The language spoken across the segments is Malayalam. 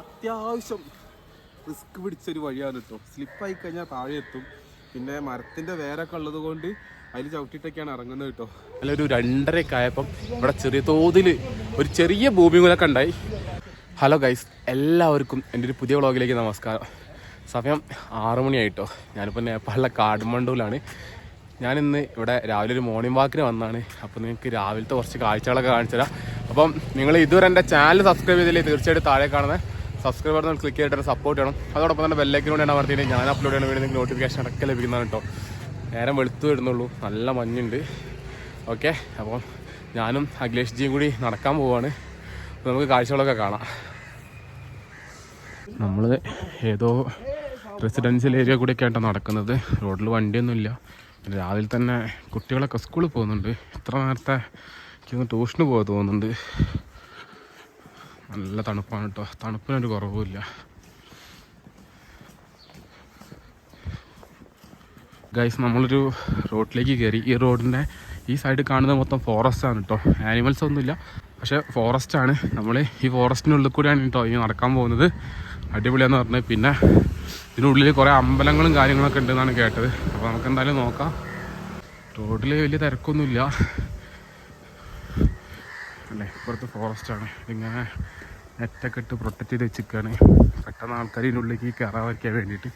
അത്യാവശ്യം റിസ്ക് പിടിച്ചൊരു വഴിയാണ് കേട്ടോ സ്ലിപ്പായി കഴിഞ്ഞാൽ താഴെ എത്തും. പിന്നെ മരത്തിന്റെ വേരൊക്കെ ഉള്ളത് കൊണ്ട് അതിൽ ചവിട്ടിയിട്ടൊക്കെയാണ് ഇറങ്ങുന്നത് കേട്ടോ അല്ല ഒരു രണ്ടരയൊക്കെ ആയപ്പം ഇവിടെ ചെറിയ തോതിൽ ഒരു ചെറിയ ഭൂമി ഭൂമികൂലൊക്കെ ഉണ്ടായി. ഹലോ ഗൈസ് എല്ലാവർക്കും എന്റെ ഒരു പുതിയ വ്ളോഗിലേക്ക് നമസ്കാരം. സമയം ആറു മണിയായിട്ടോ. ഞാനിപ്പോൾ നേപ്പാളിലെ കാഠ്മണ്ഡുവിലാണ്. ഞാനിന്ന് ഇവിടെ രാവിലെ ഒരു മോർണിംഗ് വാക്കിന് വന്നാണ് അപ്പോൾ നിങ്ങൾക്ക് രാവിലത്തെ കുറച്ച് കാഴ്ചകളൊക്കെ കാണിച്ചു തരാം അപ്പം നിങ്ങൾ ഇതുവരെ എന്റെ ചാനൽ സബ്സ്ക്രൈബ് ചെയ്തില്ലേ തീർച്ചയായിട്ടും താഴെ കാണുന്ന. സബ്സ്ക്രൈബ് ബട്ടൺ ക്ലിക്ക് ചെയ്തിട്ട് സപ്പോർട്ട് ചെയ്യണം. അതോടൊപ്പം തന്നെ ബെല്ലൈക്കിനോട് ഞാൻ അമർത്തിയിട്ട് ഞാൻ അപ്ലോഡ് ചെയ്യുന്ന വീഡിയോ നിങ്ങൾക്ക് നോട്ടിഫിക്കേഷൻ അടക്കം ലഭിക്കുന്നതാണ് കേട്ടോ നേരം വെളുത്തു വരുന്നുള്ളൂ. നല്ല മഞ്ഞുണ്ട്. ഓക്കെ അപ്പോൾ ഞാനും അഖിലേഷ് ജിയും കൂടി നടക്കാൻ പോവാണ്. നമുക്ക് കാഴ്ചകളൊക്കെ കാണാം. നമ്മൾ ഏതോ റെസിഡൻഷ്യൽ ഏരിയ കൂടിയൊക്കെ ആയിട്ടാണ് നടക്കുന്നത്. റോഡിൽ വണ്ടിയൊന്നുമില്ല. രാവിലെ തന്നെ കുട്ടികളൊക്കെ സ്കൂളിൽ പോകുന്നുണ്ട്. ഇത്ര നേരത്തെ എനിക്കൊന്ന് ട്യൂഷന് പോകാൻ തോന്നുന്നുണ്ട്. നല്ല തണുപ്പാണ് കേട്ടോ തണുപ്പിനൊരു കുറവുമില്ല. ഗൈസ് നമ്മളൊരു റോഡിലേക്ക് കയറി ഈ റോഡിന്റെ ഈ സൈഡ് കാണുന്നത് മൊത്തം ഫോറസ്റ്റ് ആണ് കേട്ടോ ആനിമൽസ് ഒന്നുമില്ല. പക്ഷേ ഫോറസ്റ്റ് ആണ്. നമ്മൾ ഈ ഫോറസ്റ്റിനുള്ളിൽ കൂടിയാണ് കേട്ടോ ഈ നടക്കാൻ പോകുന്നത്. അടിപൊളിയാന്ന് പറഞ്ഞത് പിന്നെ ഇതിനുള്ളിൽ കുറേ അമ്പലങ്ങളും കാര്യങ്ങളൊക്കെ ഉണ്ടെന്നാണ് കേട്ടത്. അപ്പോൾ നമുക്ക് എന്തായാലും നോക്കാം. റോഡിൽ വലിയ തിരക്കൊന്നുമില്ല. അല്ലേ? ഇപ്പുറത്ത് ഫോറസ്റ്റ് ആണ്. ഇതിങ്ങനെ നെറ്റൊക്കെ ഇട്ട് പ്രൊട്ടക്റ്റ് ചെയ്ത് വെച്ചിരിക്കുകയാണ് പെട്ടെന്ന് ആൾക്കാർ ഇതിനുള്ളിലേക്ക് കയറാതിരിക്കാൻ വേണ്ടിയിട്ട്.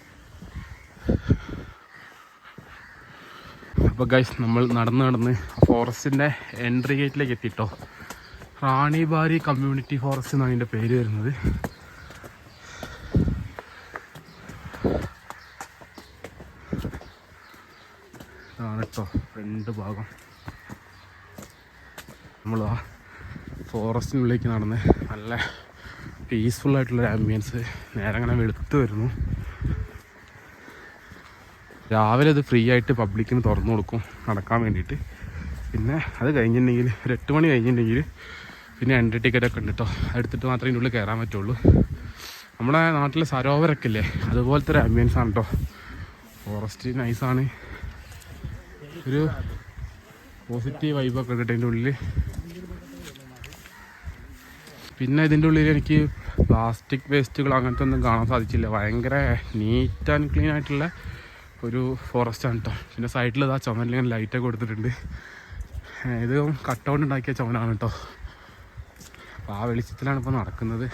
അപ്പോൾ ഗൈസ് നമ്മൾ നടന്ന് നടന്ന് ഫോറസ്റ്റിന്റെ എൻട്രി ഗേറ്റിലേക്ക് എത്തിയിട്ടോ റാണിബാരി കമ്മ്യൂണിറ്റി ഫോറസ്റ്റ് എന്നാണ് അതിന്റെ പേര് വരുന്നത്. ഇതാണ് കേട്ടോ രണ്ട് ഭാഗം. നമ്മൾ ഫോറസ്റ്റിനുള്ളിലേക്ക് നടന്ന് നല്ല പീസ്ഫുൾ ആയിട്ടുള്ള ഒരു ആംബിയൻസ് നേരെ അങ്ങനെ വെളുത്ത് വരുന്നു. രാവിലെ അത് ഫ്രീ ആയിട്ട് പബ്ലിക്കിന് തുറന്നു കൊടുക്കും നടക്കാൻ വേണ്ടിയിട്ട്. പിന്നെ അത് കഴിഞ്ഞിട്ടുണ്ടെങ്കിൽ ഒരു എട്ട് മണി കഴിഞ്ഞിട്ടുണ്ടെങ്കിൽ പിന്നെ എൻട്രി ടിക്കറ്റ് ഒക്കെ ഉണ്ട് കേട്ടോ എടുത്തിട്ട് മാത്രമേ ഇതിന്റെ ഉള്ളിൽ കയറാൻ പറ്റുള്ളൂ. നമ്മുടെ നാട്ടിലെ സരോവരൊക്കെ ഇല്ലേ? അതുപോലത്തെ ഒരു ആംബിയൻസ് ആണ് കേട്ടോ ഫോറസ്റ്റ് നൈസാണ് ഒരു പോസിറ്റീവ് വൈബൊക്കെ ഉണ്ട് ഇതിന്റെ ഉള്ളിൽ പിന്നെ ഇതിന്റെ ഉള്ളിൽ എനിക്ക് പ്ലാസ്റ്റിക് വേസ്റ്റുകൾ അങ്ങനത്തെ ഒന്നും കാണാൻ സാധിച്ചില്ല. ഭയങ്കര നീറ്റ് ആൻഡ് ക്ലീൻ ആയിട്ടുള്ള ഒരു ഫോറസ്റ്റ് ആണ് കേട്ടോ പിന്നെ സൈഡിൽ ഇതാ ലൈറ്റ് ലൈറ്റൊക്കെ കൊടുത്തിട്ടുണ്ട്. ഇത് കട്ടൗണ്ട് ഉണ്ടാക്കിയ ചുമനാണ് കേട്ടോ അപ്പോൾ ആ വെളിച്ചത്തിലാണ് ഇപ്പോൾ നടക്കുന്നത്.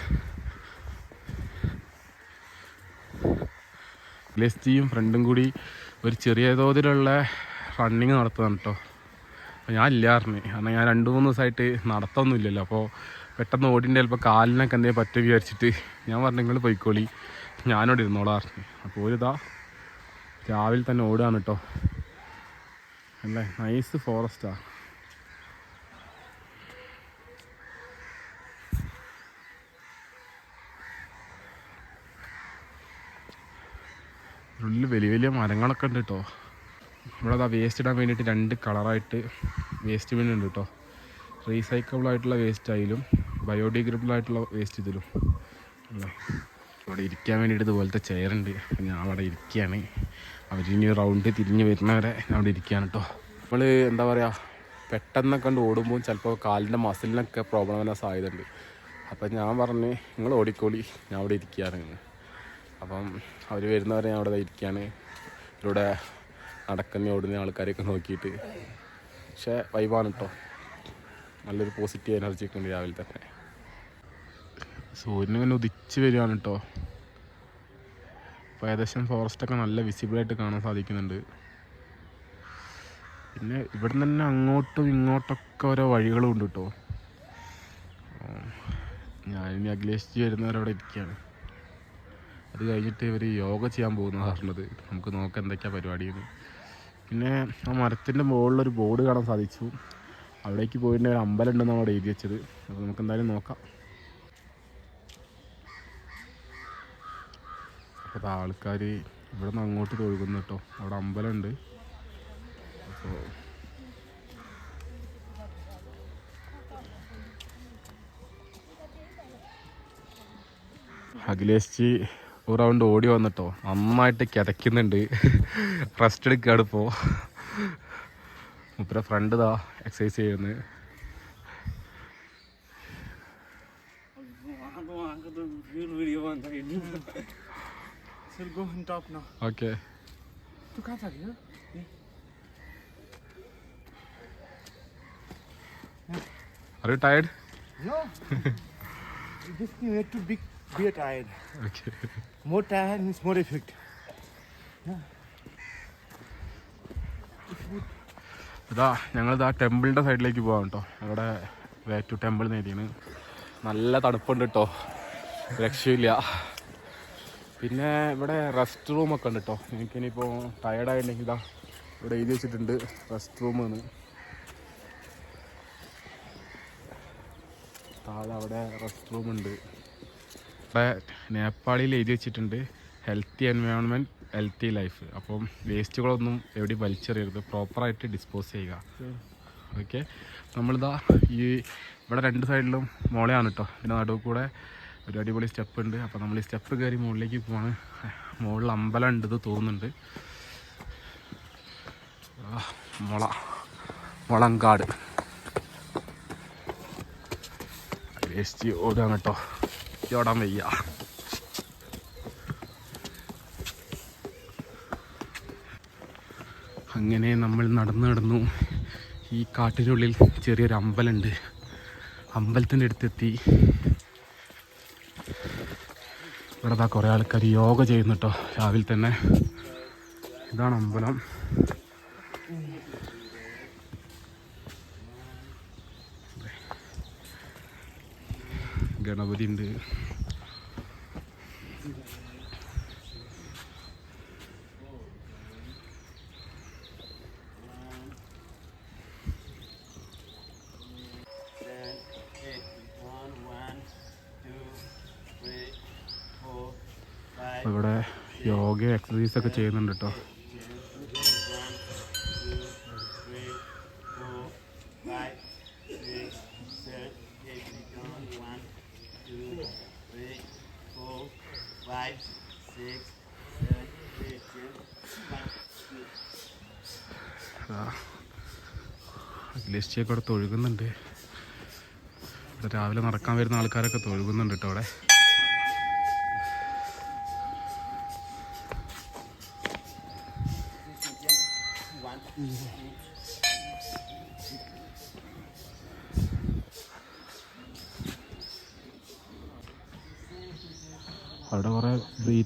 ലെസ്റ്റിയും ഫ്രണ്ടും കൂടി ഒരു ചെറിയ തോതിലുള്ള റണ്ണിങ് നടത്തുകയാണ് കേട്ടോ അപ്പോൾ ഞാൻ ഇല്ലായിരുന്നു കാരണം ഞാൻ രണ്ട് മൂന്ന് ദിവസമായിട്ട് നടത്തൊന്നുമില്ലല്ലോ. അപ്പോൾ പെട്ടെന്ന് ഓടിന്റെ ചിലപ്പോൾ കാലിനൊക്കെ എന്തെങ്കിലും പറ്റും വിചാരിച്ചിട്ട് ഞാൻ പറഞ്ഞു നിങ്ങൾ പോയിക്കോളി. ഞാനോട് ഇരുന്നോളാം പറഞ്ഞു. അപ്പോൾ ഒരിതാ രാവിലെ തന്നെ ഓടുകയാണ് കേട്ടോ. അല്ലേ? നൈസ് ഫോറസ്റ്റാ. ഉള്ളിൽ വലിയ വലിയ മരങ്ങളൊക്കെ ഉണ്ട് കേട്ടോ. ഇവിടെ അതാ വേസ്റ്റ് ഇടാൻ വേണ്ടിയിട്ട് രണ്ട് കളറായിട്ട് വേസ്റ്റ് ബിൻ ഉണ്ട് കേട്ടോ. റീസൈക്കിൾ ആയിട്ടുള്ള വേസ്റ്റ് ആയാലും ബയോഡിഗ്രേഡബിൾ ആയിട്ടുള്ള വേസ്റ്റ് ഇതിലും അവിടെ ഇരിക്കാൻ വേണ്ടിയിട്ട് ഇതുപോലത്തെ ചെയറുണ്ട് ഞാൻ അവിടെ ഇരിക്കുകയാണ്. അവരിനി റൗണ്ട് തിരിഞ്ഞ് വരുന്നവരെ അവിടെ ഇരിക്കുകയാണ് കേട്ടോ നമ്മൾ എന്താ പറയുക പെട്ടെന്നൊക്കെ കണ്ട് ഓടുമ്പോൾ ചിലപ്പോൾ കാലിന്റെ മസിലിനൊക്കെ പ്രോബ്ലം വരാൻ സാധ്യതയുണ്ട്. അപ്പം ഞാൻ പറഞ്ഞ് നിങ്ങൾ ഓടിക്കോളി. ഞാൻ അവിടെ ഇരിക്കുകയാണ് അപ്പം അവർ വരുന്നവരെ ഞാൻ അവിടെ ഇരിക്കുകയാണ്. ഇവിടെ നടക്കുന്ന ഓടുന്ന ആൾക്കാരെയൊക്കെ നോക്കിയിട്ട്. പക്ഷേ വൈബാണ് കേട്ടോ നല്ലൊരു പോസിറ്റീവ് എനർജി ഒക്കെ ഉണ്ട് രാവിലെ തന്നെ. സൂര്യൻ ഇങ്ങനെ ഉദിച്ച് വരികയാണ് കേട്ടോ അപ്പോൾ ഏകദേശം ഫോറസ്റ്റൊക്കെ നല്ല വിസിബിളായിട്ട് കാണാൻ സാധിക്കുന്നുണ്ട്. പിന്നെ ഇവിടെ തന്നെ അങ്ങോട്ടും ഇങ്ങോട്ടൊക്കെ ഓരോ വഴികളും ഉണ്ട് കേട്ടോ ഞാനിനി അഖിലേഷ് ജി വരുന്നവരവിടെ ഇരിക്കുകയാണ്. അത് കഴിഞ്ഞിട്ട് ഇവർ യോഗ ചെയ്യാൻ പോകുന്ന പറഞ്ഞത്. നമുക്ക് നോക്കാം എന്തൊക്കെയാണ് പരിപാടിയെന്ന്. പിന്നെ ആ മരത്തിന്റെ മുകളിലൊരു ബോർഡ് കാണാൻ സാധിച്ചു. അവിടേക്ക് പോയിട്ടുണ്ടെങ്കിൽ ഒരു അമ്പലം ഉണ്ടെന്നാണ് അവിടെ എഴുതി വെച്ചത്. അപ്പോൾ നമുക്ക് എന്തായാലും നോക്കാം. അപ്പോൾ ആൾക്കാർ ഇവിടെ നിന്ന് അങ്ങോട്ട് തൊഴുകുന്നു കേട്ടോ. അവിടെ അമ്പലമുണ്ട്. അപ്പോൾ അഖിലേഷ് ഒരു റൗണ്ട് ഓടി വന്നിട്ടോ. നന്നായിട്ട് കിതയ്ക്കുന്നുണ്ട് റെസ്റ്റ് എടുക്കുകയാണ് ഇപ്പോൾ മുപ്പര ഫ്രണ്ട് ഇതാ എക്സസൈസ് ചെയ്യുന്നത്. Good video on the YouTube. so go on top now. Okay तू कहाँ था गया are you tired No. this thing had to be, be tired. Okay More tired means more effect. ഇതാ ഞങ്ങളിതാ ടെമ്പിളിൻ്റെ സൈഡിലേക്ക് പോകാം കേട്ടോ അവിടെ വേ ടു ടെമ്പിൾ നേടിയാണ് നല്ല തണുപ്പുണ്ട് കേട്ടോ രക്ഷയില്ല പിന്നെ ഇവിടെ റെസ്റ്റ് റൂമൊക്കെ ഉണ്ട് കേട്ടോ എനിക്കിനിപ്പോൾ ടയർഡായിട്ടുണ്ടെങ്കിൽ ഇതാ ഇവിടെ എഴുതി വെച്ചിട്ടുണ്ട് റെസ്റ്റ് റൂം എന്ന് താഴെ അവിടെ റെസ്റ്റ് റൂം ഉണ്ട്. ഇവിടെ നേപ്പാളിൽ എഴുതി വെച്ചിട്ടുണ്ട് ഹെൽത്തി എൻവയോൺമെന്റ് ഹെൽത്തി ലൈഫ് അപ്പം വേസ്റ്റുകളൊന്നും എവിടെ വലിച്ചെറിയരുത്. പ്രോപ്പറായിട്ട് ഡിസ്പോസ് ചെയ്യുക. ഓക്കെ നമ്മളിതാ ഈ ഇവിടെ രണ്ട് സൈഡിലും മോളയാണ് കേട്ടോ ഇതിന്റെ നടുവ് കൂടെ ഒരു അടിപൊളി സ്റ്റെപ്പ് ഉണ്ട്. അപ്പോൾ നമ്മൾ ഈ സ്റ്റെപ്പ് കയറി മുകളിലേക്ക് പോവാണ്. മുകളിൽ അമ്പലം ഉണ്ട് ഇത് തോന്നുന്നുണ്ട്. മുള. മുളങ്കാട്. വേസ്റ്റ് ഓടുകയാണ് കേട്ടോ. ഓടാൻ വയ്യ. അങ്ങനെ നമ്മൾ നടന്നു നടന്നു ഈ കാട്ടിനുള്ളിൽ ചെറിയൊരു അമ്പലമുണ്ട്. അമ്പലത്തിന്റെ അടുത്തെത്തി. ഇവിടെ കുറേ ആൾക്കാർ യോഗ ചെയ്യുന്നുട്ടോ. രാവിലെ തന്നെ ഇതാണ് അമ്പലം. Six, എക്സസൈസ് ഒക്കെ ചെയ്യുന്നുണ്ട് കേട്ടോ അഖിലേഷിയൊക്കെ അവിടെ തൊഴുകുന്നുണ്ട്. രാവിലെ നടക്കാൻ വരുന്ന ആൾക്കാരൊക്കെ തൊഴുകുന്നുണ്ട് കേട്ടോ അവിടെ.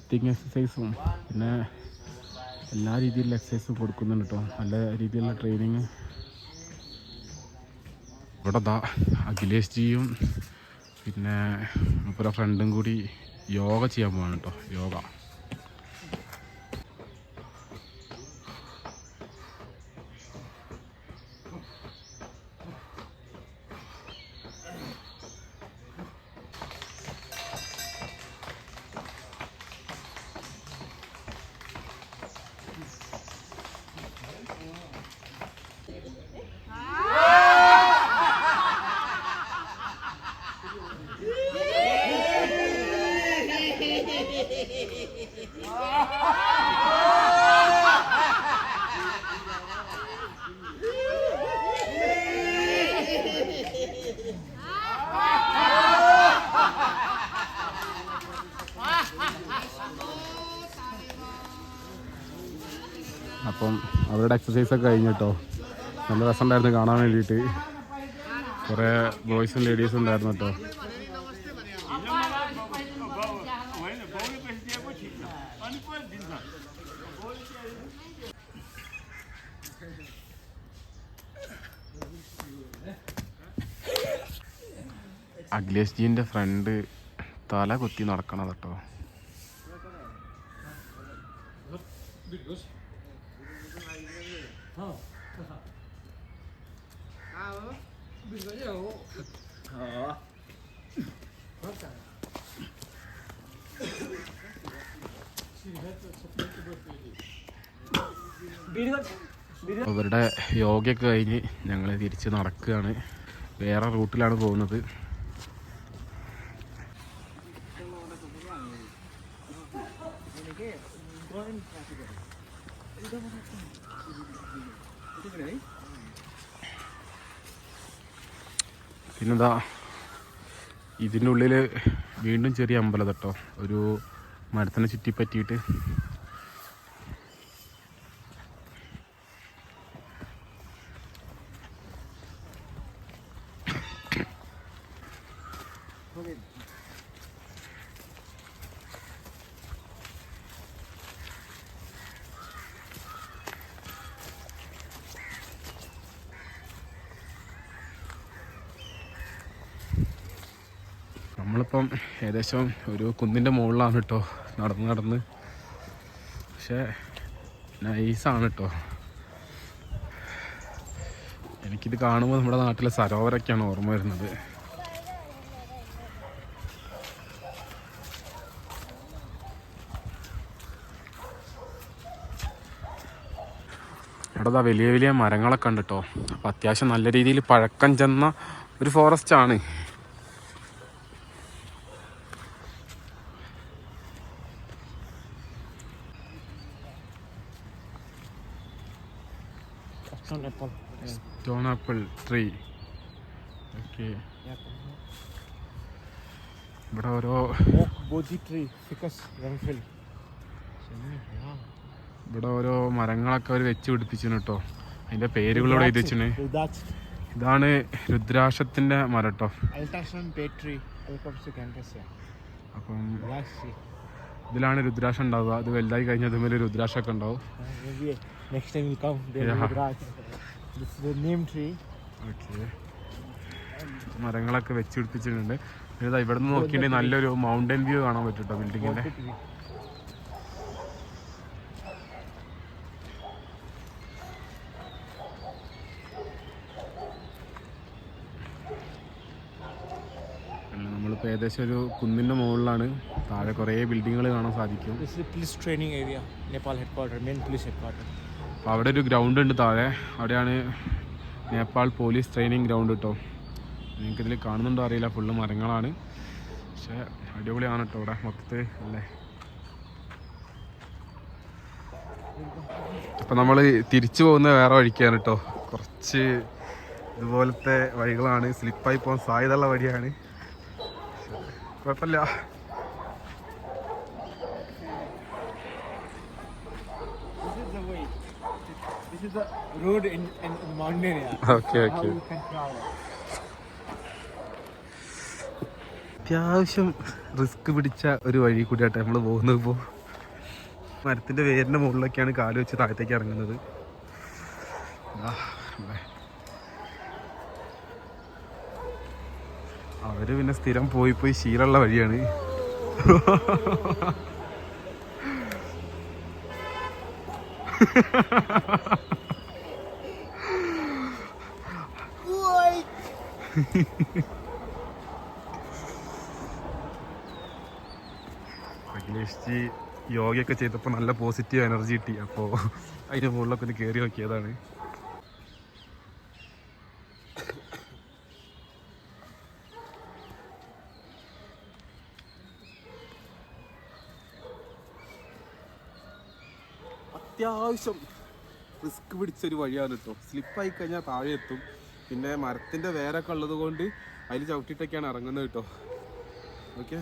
ബ്രീത്തിങ് എക്സസൈസും പിന്നെ എല്ലാ രീതിയിലുള്ള എക്സസൈസും കൊടുക്കുന്നുണ്ട് കേട്ടോ നല്ല രീതിയിലുള്ള ട്രെയിനിങ് ഇവിടെ ദാ അഖിലേഷ് ജിയും പിന്നെ മുപ്പര ഫ്രണ്ടും കൂടി യോഗ ചെയ്യാൻ പോവാണ് കേട്ടോ യോഗ. അവരുടെ എക്സസൈസ് ഒക്കെ കഴിഞ്ഞിട്ടോ. നല്ല രസമുണ്ടായിരുന്നു കാണാൻ വേണ്ടിയിട്ട്. കുറേ ബോയ്സും ലേഡീസും ഉണ്ടായിരുന്നു കേട്ടോ. അഖിലേഷ് ജീന്റെ ഫ്രണ്ട് തല കുത്തി നടക്കണത് കേട്ടോ. അവരുടെ യോഗയൊക്കെ കഴിഞ്ഞ് ഞങ്ങൾ തിരിച്ച് നടക്കുകയാണ്. വേറെ റൂട്ടിലാണ് പോകുന്നത്. പിന്നെന്താ ഇതിന്റെ ഉള്ളിൽ വീണ്ടും ചെറിയ അമ്പലം കേട്ടോ ഒരു മരത്തിനെ ചുറ്റിപ്പറ്റിയിട്ട് നമ്മളിപ്പം ഏകദേശം ഒരു കുന്നിന്റെ മുകളിലാണ് കേട്ടോ നടന്ന് നടന്ന്. പക്ഷേ നൈസാണ് കേട്ടോ എനിക്കിത് കാണുമ്പോൾ നമ്മുടെ നാട്ടിലെ സരോവരൊക്കെയാണ് ഓർമ്മ വരുന്നത്. ഇവിടെ ദാ വലിയ വലിയ മരങ്ങളൊക്കെ ഉണ്ട് കേട്ടോ അപ്പോൾ അത്യാവശ്യം നല്ല രീതിയിൽ പഴക്കം ചെന്ന ഒരു forest Stone apple. Yeah. Stone apple tree. Okay. Yeah. ഇവിടെ ഓരോ Oak Bodhi tree. Ficus renfield. ഇവിടെ ഓരോ മരങ്ങളൊക്കെ അവർ വെച്ച് പിടിപ്പിച്ചിന് കേട്ടോ അതിന്റെ പേരുകളിവിടെ എഴുതി വെച്ചിന് ഇതാണ് രുദ്രാക്ഷത്തിന്റെ മരം കേട്ടോ. അപ്പം ഇതിലാണ് രുദ്രാക്ഷം ഉണ്ടാവുക അത് വലുതായി കഴിഞ്ഞാൽ അതുപോലെ രുദ്രാക്ഷമൊക്കെ ഉണ്ടാവും next time we'll come. There Yeah. will Rudraksha. This is the name tree. Okay മരങ്ങളൊക്കെ വെച്ച് പിടിപ്പിച്ചിട്ടുണ്ട് ഇവിടെ നിന്ന് നോക്കിയിട്ടുണ്ടെങ്കിൽ നല്ലൊരു മൗണ്ടൻ വ്യൂ കാണാൻ പറ്റും കേട്ടോ ബിൽഡിങ്ങിന്റെ. നമ്മളിപ്പോൾ ഏകദേശം ഒരു കുന്നിന്റെ മുകളിലാണ് താഴെ കുറേ ബിൽഡിങ്ങുകൾ കാണാൻ സാധിക്കും training area. Nepal headquarters. Main police headquarters. അപ്പോൾ അവിടെ ഒരു ഗ്രൗണ്ട് ഉണ്ട് താഴെ. അവിടെയാണ് നേപ്പാൾ പോലീസ് ട്രെയിനിങ് ഗ്രൗണ്ട് കേട്ടോ നിങ്ങൾക്കിതിൽ കാണുന്നുണ്ടോ അറിയില്ല. ഫുള്ള് മരങ്ങളാണ്. പക്ഷേ അടിപൊളിയാണ് കേട്ടോ ഇവിടെ മൊത്തത്തിൽ അല്ലേ? അപ്പം നമ്മൾ തിരിച്ചു പോകുന്ന വേറെ വഴിക്കാണ് കേട്ടോ കുറച്ച് ഇതുപോലത്തെ വഴികളാണ്. സ്ലിപ്പായി പോകാൻ സാധ്യതയുള്ള വഴിയാണ്. കുഴപ്പമില്ല This is the way. This is the road in, in the mountain area. Okay How okay you can travel. അത്യാവശ്യം റിസ്ക് പിടിച്ച ഒരു വഴി കൂടിയാട്ടെ നമ്മൾ പോകുന്നത് ഇപ്പോൾ മരത്തിന്റെ വേരിന്റെ മുകളിലൊക്കെയാണ് കാൽ വെച്ച് താഴത്തേക്ക് ഇറങ്ങുന്നത് അവർ. പിന്നെ സ്ഥിരം പോയി പോയി ശീലമുള്ള വഴിയാണ് ജി യോഗയൊക്കെ ചെയ്തപ്പോൾ നല്ല പോസിറ്റീവ് എനർജി കിട്ടി. അപ്പോൾ അതിന്റെ മുകളിലൊക്കെ ഒന്ന് കയറി നോക്കിയതാണ്. അത്യാവശ്യം റിസ്ക് പിടിച്ചൊരു വഴിയാണ് കേട്ടോ സ്ലിപ്പായി കഴിഞ്ഞാൽ താഴെ എത്തും. പിന്നെ മരത്തിന്റെ വേരൊക്കെ ഉള്ളത് കൊണ്ട് അതിൽ ചവിട്ടിയിട്ടൊക്കെയാണ് ഇറങ്ങുന്നത് കേട്ടോ. ഓക്കെ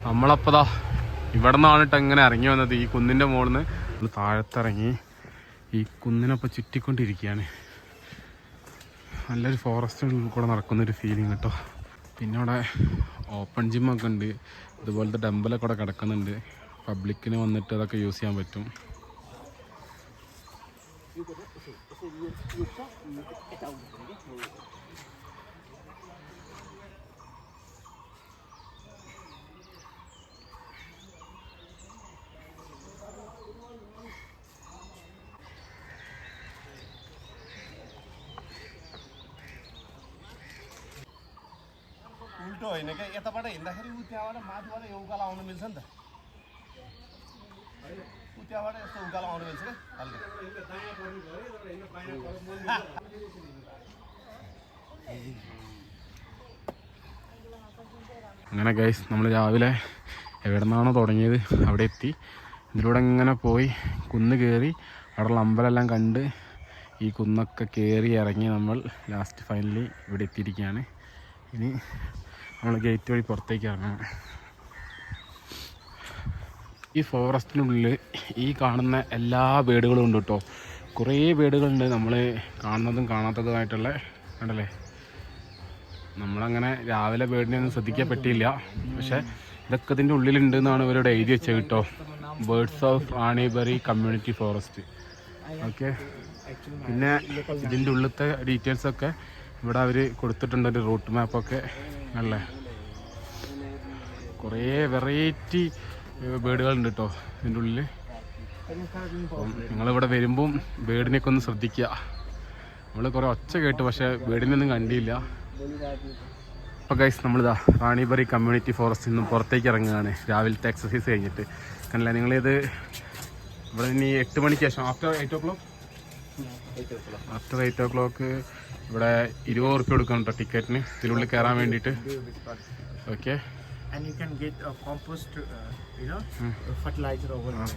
നമ്മളപ്പതാ ഇവിടെ നിന്നാണ് ഇങ്ങനെ ഇറങ്ങി വന്നത്. ഈ കുന്നിന്റെ മുകളിൽ നിന്ന് താഴത്തിറങ്ങി. ഈ കുന്നിനൊപ്പം ചുറ്റിക്കൊണ്ടിരിക്കുകയാണ്. നല്ലൊരു ഫോറസ്റ്റിനുള്ളിൽ കൂടെ നടക്കുന്നൊരു ഫീലിംഗ് കേട്ടോ. പിന്നെ അവിടെ ഓപ്പൺ ജിമ്മൊക്കെ ഉണ്ട്. ഇതുപോലത്തെ ഡമ്പലൊക്കെ അവിടെ കിടക്കുന്നുണ്ട്. പബ്ലിക്കിന് വന്നിട്ട് അതൊക്കെ യൂസ് ചെയ്യാൻ പറ്റും. उल्टो होइन क्या यताबाट हिँड्दाखेरि ऊ त्यहाँबाट माथिबाट यो उकालो आउनु मिल्छ नि त ऊ त्यहाँबाट यस्तो उकालो आउनु मिल्छ क्या हल्का അങ്ങനെ ഗൈസ് നമ്മൾ രാവിലെ എവിടെ നിന്നാണോ തുടങ്ങിയത് അവിടെ എത്തി ഇതിലൂടെ ഇങ്ങനെ പോയി കുന്ന് കയറി അവിടെയുള്ള അമ്പലമെല്ലാം കണ്ട് ഈ കുന്നൊക്കെ കയറി ഇറങ്ങി നമ്മൾ ലാസ്റ്റ് ഫൈനലി ഇവിടെ എത്തിയിരിക്കുകയാണ് ഇനി നമ്മൾ ഗേറ്റ് വഴി പുറത്തേക്ക് ഇറങ്ങണം ഈ ഫോറസ്റ്റിനുള്ളിൽ ഈ കാണുന്ന എല്ലാ വീടുകളും ഉണ്ട് കേട്ടോ കുറേ വീടുകളുണ്ട് നമ്മൾ കാണുന്നതും കാണാത്തതുമായിട്ടുള്ള കണ്ടല്ലേ? നമ്മളങ്ങനെ രാവിലെ ബേഡിനെ ഒന്നും ശ്രദ്ധിക്കാൻ പറ്റിയില്ല. പക്ഷേ ഇതൊക്കെ ഇതിന്റെ ഉള്ളിലുണ്ട് എന്നാണ് ഇവരോട് എഴുതി വെച്ചത് കേട്ടോ birds of Ranibari community forest okay പിന്നെ ഇതിന്റെ ഉള്ളിലത്തെ ഡീറ്റെയിൽസൊക്കെ ഇവിടെ അവർ കൊടുത്തിട്ടുണ്ട് ഒരു റൂട്ട് മാപ്പൊക്കെ അല്ലേ? കുറേ വെറൈറ്റി ബേഡുകളുണ്ട് കേട്ടോ ഇതിന്റെ ഉള്ളിൽ അപ്പം നിങ്ങളിവിടെ വരുമ്പം ബേഡിനെയൊക്കെ ഒന്ന് ശ്രദ്ധിക്കുക നമ്മൾ കുറേ ഒച്ച കേട്ടു പക്ഷേ ബേഡിനൊന്നും കണ്ടില്ല. അപ്പോൾ ഗൈസ് നമ്മളിതാ റാണിബറി കമ്മ്യൂണിറ്റി ഫോറസ്റ്റിൽ നിന്നും പുറത്തേക്ക് ഇറങ്ങുകയാണ്. രാവിലത്തെ എക്സസൈസ് കഴിഞ്ഞിട്ട്. കണ്ടില്ല നിങ്ങളിത് ഇവിടെ ഇനി എട്ട് മണിക്ക് ശേഷം after eight o'clock after eight o'clock ഇവിടെ ഇരുപത് റുപ്യ കൊടുക്കണം കേട്ടോ ടിക്കറ്റിന് ഇതിനുള്ളിൽ കയറാൻ വേണ്ടിയിട്ട്. Okay And you can get a compost, uh, you know, fertilizer over there.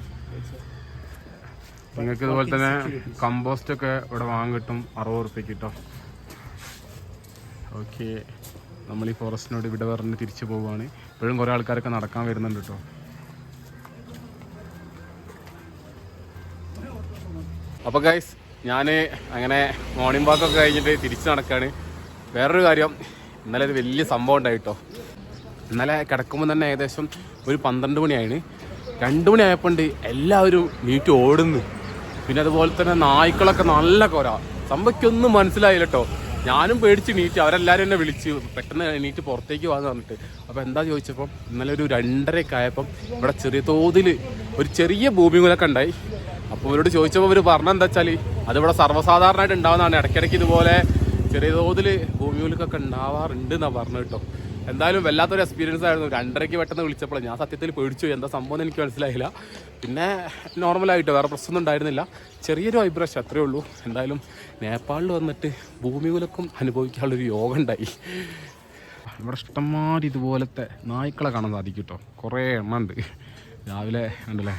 നിങ്ങൾക്ക് ഇതുപോലെ തന്നെ കമ്പോസ്റ്റ് ഒക്കെ ഇവിടെ വാങ്ങാൻ കിട്ടും അറുപത് റുപ്യ കിട്ടും ഓക്കെ നമ്മൾ ഈ ഫോറസ്റ്റിനോട് ഇവിടെ പറഞ്ഞ് തിരിച്ചു പോവുകയാണ് ഇപ്പോഴും കുറേ ആൾക്കാരൊക്കെ നടക്കാൻ വരുന്നുണ്ട് കേട്ടോ അപ്പോൾ ഗൈസ് ഞാൻ അങ്ങനെ മോർണിംഗ് വാക്കൊക്കെ കഴിഞ്ഞിട്ട് തിരിച്ച് നടക്കുകയാണ് വേറൊരു കാര്യം ഇന്നലെ ഒരു വലിയ സംഭവം ഉണ്ടായിട്ടോ. ഇന്നലെ കിടക്കുമ്പോൾ തന്നെ ഏകദേശം ഒരു പന്ത്രണ്ട് മണിയാണ് രണ്ട് മണിയായപ്പോണ്ട് എല്ലാവരും നീറ്റ് ഓടുന്നു. പിന്നെ അതുപോലെ തന്നെ നായ്ക്കളൊക്കെ നല്ല കൊര. സംഭവിക്കൊന്നും മനസ്സിലായില്ല കേട്ടോ ഞാനും പേടിച്ച് നീറ്റ് അവരെല്ലാവരും എന്നെ വിളിച്ച് പെട്ടെന്ന് നീറ്റ് പുറത്തേക്ക് പോകാന്ന് പറഞ്ഞിട്ട്. അപ്പോൾ എന്താ ചോദിച്ചപ്പോൾ ഇന്നലെ ഒരു രണ്ടരയൊക്കെ ആയപ്പം ഇവിടെ ചെറിയ തോതിൽ ഒരു ചെറിയ ഭൂമി ഭൂമികൂലൊക്കെ ഉണ്ടായി. അപ്പോൾ അവരോട് ചോദിച്ചപ്പോൾ ഇവർ പറഞ്ഞെന്താ വെച്ചാൽ അതിവിടെ സർവസാധാരണമായിട്ട് ഉണ്ടാവുന്നതാണ്. ഇടയ്ക്കിടയ്ക്ക് ഇതുപോലെ ചെറിയ തോതിൽ ഭൂമികൂലൊക്കെ ഉണ്ടാവാറുണ്ട് എന്നാണ് പറഞ്ഞു കേട്ടോ. എന്തായാലും വല്ലാത്തൊരു എക്സ്പീരിയൻസ് ആയിരുന്നു. രണ്ടരയ്ക്ക് പെട്ടെന്ന് വിളിച്ചപ്പോൾ ഞാൻ സത്യത്തിൽ പേടിച്ചു. എന്താ സംഭവം എനിക്ക് മനസ്സിലായില്ല. പിന്നെ നോർമലായിട്ട് വേറെ പ്രശ്നമൊന്നും ഉണ്ടായിരുന്നില്ല. ചെറിയൊരു വൈബ്രേഷൻ അത്രയേ ഉള്ളൂ. എന്തായാലും നേപ്പാളിൽ വന്നിട്ട് ഭൂമികുലക്കും അനുഭവിക്കാനുള്ളൊരു യോഗം ഉണ്ടായി. ഇവിടെ ഇഷ്ടംമാതിരി ഇതുപോലത്തെ നായ്ക്കളെ കാണാൻ സാധിക്കും കേട്ടോ. കുറേ എണ്ണ ഉണ്ട്. രാവിലെ ഉണ്ടല്ലേ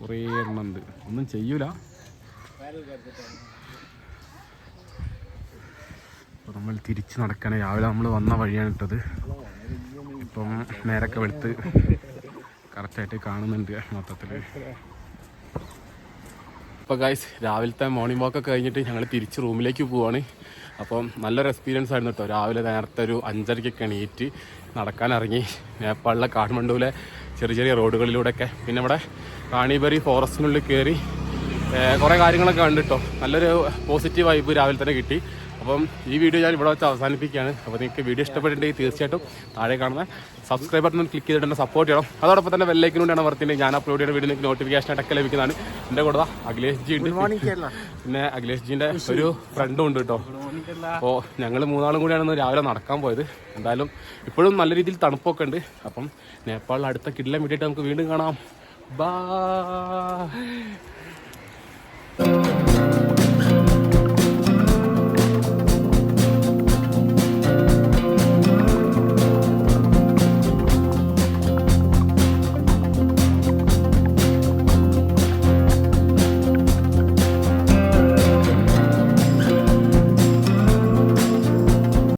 കുറേ എണ്ണം ഉണ്ട് ഒന്നും ചെയ്യൂല. അപ്പോൾ നമ്മൾ തിരിച്ച് നടക്കണേ. രാവിലെ നമ്മൾ വന്ന വഴിയാണ് ഇട്ടത്. ഇപ്പം നേരൊക്കെ വെളുത്ത് കറക്റ്റായിട്ട് കാണുന്നുണ്ട് മൊത്തത്തിൽ അപ്പോൾ ഗൈസ് രാവിലത്തെ മോർണിംഗ് വാക്ക് ഒക്കെ കഴിഞ്ഞിട്ട് ഞങ്ങൾ തിരിച്ച് റൂമിലേക്ക് പോവാണ്. അപ്പം നല്ലൊരു എക്സ്പീരിയൻസ് ആയിരുന്നു കേട്ടോ രാവിലെ നേരത്തെ ഒരു അഞ്ചരയ്ക്കൊക്കെ എണീറ്റ് നടക്കാനിറങ്ങി നേപ്പാളിലെ കാഠ്മണ്ഡുവിലെ ചെറിയ ചെറിയ റോഡുകളിലൂടെയൊക്കെ പിന്നെ ഇവിടെ റാണിബറി ഫോറസ്റ്റിനുള്ളിൽ കയറി കുറേ കാര്യങ്ങളൊക്കെ കണ്ടിട്ടോ. നല്ലൊരു പോസിറ്റീവ് വൈബ് രാവിലെ തന്നെ കിട്ടി. അപ്പം ഈ വീഡിയോ ഞാൻ ഇവിടെ വെച്ച് അവസാനിപ്പിക്കുകയാണ്. അപ്പോൾ നിങ്ങൾക്ക് വീഡിയോ ഇഷ്ടപ്പെട്ടിട്ടുണ്ടെങ്കിൽ തീർച്ചയായിട്ടും താഴെ കാണുന്ന സബ്സ്ക്രൈബ് ബട്ടൺ ക്ലിക്ക് ചെയ്തിട്ട് എന്നെ സപ്പോർട്ട് ചെയ്യണം. അതോടൊപ്പം തന്നെ ബെല്ലൈക്കിനോടാണ് വർത്തിന്റെ ഞാൻ അപ്ലോഡ് ചെയ്യുന്ന വീഡിയോ നിങ്ങൾക്ക് നോട്ടിഫിക്കേഷൻ അടക്കം ലഭിക്കുന്നതാണ്. എന്റെ കൂടെ അഖിലേഷ് ജി ഉണ്ട്. പിന്നെ അഖിലേഷ് ജീന്റെ ഒരു ഫ്രണ്ടും ഉണ്ട് കേട്ടോ. അപ്പോൾ ഞങ്ങൾ മൂന്നാളും കൂടിയാണ് രാവിലെ നടക്കാൻ പോയത്. എന്തായാലും ഇപ്പോഴും നല്ല രീതിയിൽ തണുപ്പൊക്കെ ഉണ്ട്. അപ്പം നേപ്പാളിൽ അടുത്ത കിടിലം വീട്ടിയിട്ട് നമുക്ക് വീണ്ടും കാണാം. Bye!